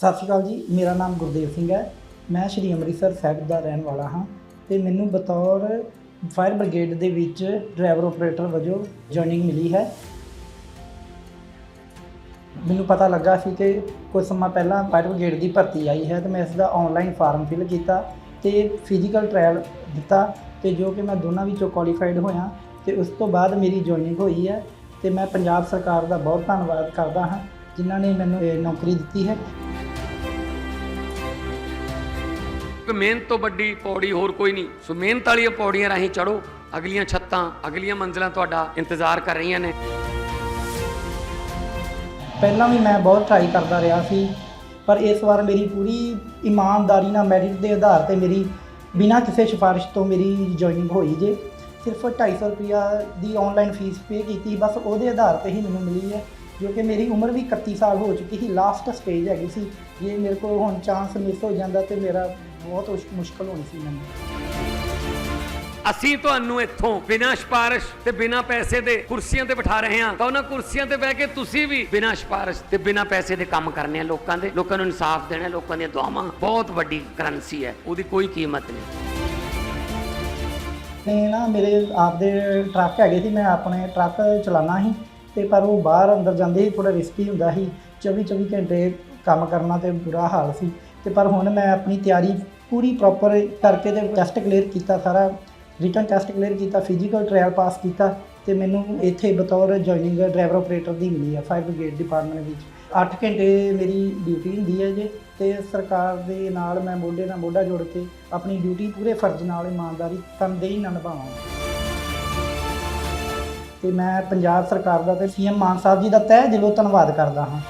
ਸਤਿ ਸ਼੍ਰੀ ਅਕਾਲ ਜੀ, ਮੇਰਾ ਨਾਮ ਗੁਰਦੇਵ ਸਿੰਘ ਹੈ। ਮੈਂ ਸ਼੍ਰੀ ਅੰਮ੍ਰਿਤਸਰ ਸਾਹਿਬ ਦਾ ਰਹਿਣ ਵਾਲਾ ਹਾਂ ਤੇ ਮੈਨੂੰ ਬਤੌਰ ਫਾਇਰ ਬ੍ਰਿਗੇਡ ਦੇ ਵਿੱਚ ਡਰਾਈਵਰ ਆਪਰੇਟਰ ਵਜੋਂ ਜੁਆਇਨਿੰਗ ਮਿਲੀ ਹੈ। ਮੈਨੂੰ ਪਤਾ ਲੱਗਾ ਸੀ ਕਿ ਕੁਝ ਸਮਾਂ ਪਹਿਲਾਂ ਫਾਇਰ ਬ੍ਰਿਗੇਡ ਦੀ ਭਰਤੀ ਆਈ ਹੈ ਤੇ ਮੈਂ ਇਸ ਦਾ ਆਨਲਾਈਨ ਫਾਰਮ ਫਿਲ ਕੀਤਾ ਤੇ ਫਿਜ਼ੀਕਲ ਟ੍ਰਾਇਲ ਦਿੱਤਾ ਤੇ ਜੋ ਕਿ ਮੈਂ ਦੋਨਾਂ ਵਿੱਚੋਂ ਕੁਆਲੀਫਾਈਡ ਹੋਇਆ ਤੇ ਉਸ ਤੋਂ ਬਾਅਦ ਮੇਰੀ ਜੁਆਇਨਿੰਗ ਹੋਈ ਹੈ ਤੇ ਮੈਂ ਪੰਜਾਬ ਸਰਕਾਰ ਦਾ ਬਹੁਤ ਧੰਨਵਾਦ ਕਰਦਾ ਹਾਂ ਜਿਨ੍ਹਾਂ ਨੇ ਮੈਨੂੰ ਇਹ ਨੌਕਰੀ ਦਿੱਤੀ ਹੈ। ਕਿ ਮਿਹਨਤ ਤੋਂ ਵੱਡੀ ਪੌੜੀ ਹੋਰ ਕੋਈ ਨਹੀਂ। ਸੋ ਮਿਹਨਤ ਵਾਲੀਆਂ ਪੌੜੀਆਂ ਰਾਹੀਂ ਚੜੋ ਅਗਲੀਆਂ ਛੱਤਾਂ, ਅਗਲੀਆਂ ਮੰਜ਼ਲਾਂ ਤੁਹਾਡਾ ਇੰਤਜ਼ਾਰ ਕਰ ਰਹੀਆਂ ਨੇ। ਪਹਿਲਾਂ ਵੀ ਮੈਂ ਬਹੁਤ ਟਰਾਈ ਕਰਦਾ ਰਿਹਾ ਸੀ, ਪਰ ਇਸ ਵਾਰ ਮੇਰੀ ਪੂਰੀ ਇਮਾਨਦਾਰੀ ਨਾਲ ਮੈਰਿਟ ਦੇ ਆਧਾਰ ਤੇ ਮੇਰੀ ਬਿਨਾਂ ਕਿਸੇ ਸਿਫਾਰਿਸ਼ ਤੋਂ ਮੇਰੀ ਜੁਆਇਨਿੰਗ ਹੋਈ ਜੇ। ਸਿਰਫ 250 ਰੁਪਿਆ ਦੀ ਆਨਲਾਈਨ ਫੀਸ ਪੇ ਕੀਤੀ, ਬਸ ਉਹਦੇ ਆਧਾਰ ਤੇ ਹੀ ਮੈਨੂੰ ਮਿਲੀ ਹੈ। ਜੋ ਕਿ ਮੇਰੀ ਉਮਰ ਵੀ 31 ਸਾਲ ਹੋ ਚੁੱਕੀ ਸੀ ਲਾਸਟ ਸਟੇਜ ਹੈਗੀ ਸੀ। ਜੇ ਮੇਰੇ ਕੋਲ ਹੁਣ ਚਾਂਸ ਮਿਸ ਹੋ ਜਾਂਦਾ ਤੇ ਮੇਰਾ ਬਹੁਤ ਮੁਸ਼- ਮੁਸ਼ਕਲ ਹੋਣੀ ਸੀ ਮੈਨੂੰ। ਅਸੀਂ ਤੁਹਾਨੂੰ ਇੱਥੋਂ ਬਿਨਾਂ ਸਿਫਾਰਿਸ਼ ਤੇ ਬਿਨਾਂ ਪੈਸੇ ਦੇ ਕੁਰਸੀਆਂ ਤੇ ਬਿਠਾ ਰਹੇ ਹਾਂ। ਤਾਂ ਉਹਨਾਂ ਕੁਰਸੀਆਂ ਤੇ ਬਹਿ ਕੇ ਤੁਸੀਂ ਵੀ ਬਿਨਾਂ ਸਿਫਾਰਿਸ਼ ਤੇ ਬਿਨਾਂ ਪੈਸੇ ਦੇ ਕੰਮ ਕਰਨੇ ਆ ਲੋਕਾਂ ਦੇ। ਲੋਕਾਂ ਨੂੰ ਇਨਸਾਫ ਦੇਣਾ ਲੋਕਾਂ ਦੀਆਂ ਦੁਆਵਾਂ। ਬਹੁਤ ਵੱਡੀ ਕਰੰਸੀ ਹੈ ਉਹਦੀ ਕੋਈ ਕੀਮਤ ਨਹੀਂ। ਤੇ ਨਾ ਮੇਰੇ ਆਪਦੇ ਟਰੱਕ ਹੈਗੇ ਸੀ ਮੈਂ ਆਪਣੇ ਟਰੱਕ ਚਲਾਉਣਾ ਸੀ। ਤੇ ਪਰ ਉਹ ਬਾਹਰ ਅੰਦਰ ਜਾਂਦੇ ਸੀ ਥੋੜਾ ਰਿਸਕੀ ਹੁੰਦਾ ਸੀ। 24 24 ਘੰਟੇ ਕੰਮ ਕਰਨਾ ਤੇ ਬੁਰਾ ਹਾਲ ਸੀ। ਤੇ ਪਰ ਹੁਣ ਮੈਂ ਆਪਣੀ ਤਿਆਰੀ ਪੂਰੀ ਪ੍ਰੋਪਰ ਕਰਕੇ ਤੇ ਟੈਸਟ ਕਲੀਅਰ ਕੀਤਾ, ਸਾਰਾ ਰਿਟਨ ਟੈਸਟ ਕਲੀਅਰ ਕੀਤਾ ਫਿਜ਼ੀਕਲ ਟ੍ਰਾਇਲ ਪਾਸ ਕੀਤਾ ਤੇ ਮੈਨੂੰ ਇੱਥੇ ਬਤੌਰ ਜੁਆਇਨਿੰਗ ਡਰਾਈਵਰ ਆਪਰੇਟਰ ਦੀ ਮਿਲੀ ਹੈ ਫਾਇਰ ਬ੍ਰਿਗੇਡ ਡਿਪਾਰਟਮੈਂਟ ਵਿੱਚ। 8 ਘੰਟੇ ਮੇਰੀ ਡਿਊਟੀ ਹੁੰਦੀ ਹੈ ਜੇ ਤੇ ਸਰਕਾਰ ਦੇ ਨਾਲ ਮੈਂ ਮੋਢੇ ਨਾਲ ਮੋਢਾ ਜੋੜ ਕੇ ਆਪਣੀ ਡਿਊਟੀ ਪੂਰੇ ਫਰਜ਼ ਨਾਲ, ਇਮਾਨਦਾਰੀ, ਤਨਦੇਹੀ ਨਾਲ ਨਿਭਾਵਾਂਗਾ। ਤੇ ਮੈਂ ਪੰਜਾਬ ਸਰਕਾਰ ਦਾ ਤੇ ਸੀਐਮ ਮਾਨ ਸਾਹਿਬ ਜੀ ਦਾ ਤਹਿ ਦਿਲੋਂ ਧੰਨਵਾਦ ਕਰਦਾ ਹਾਂ।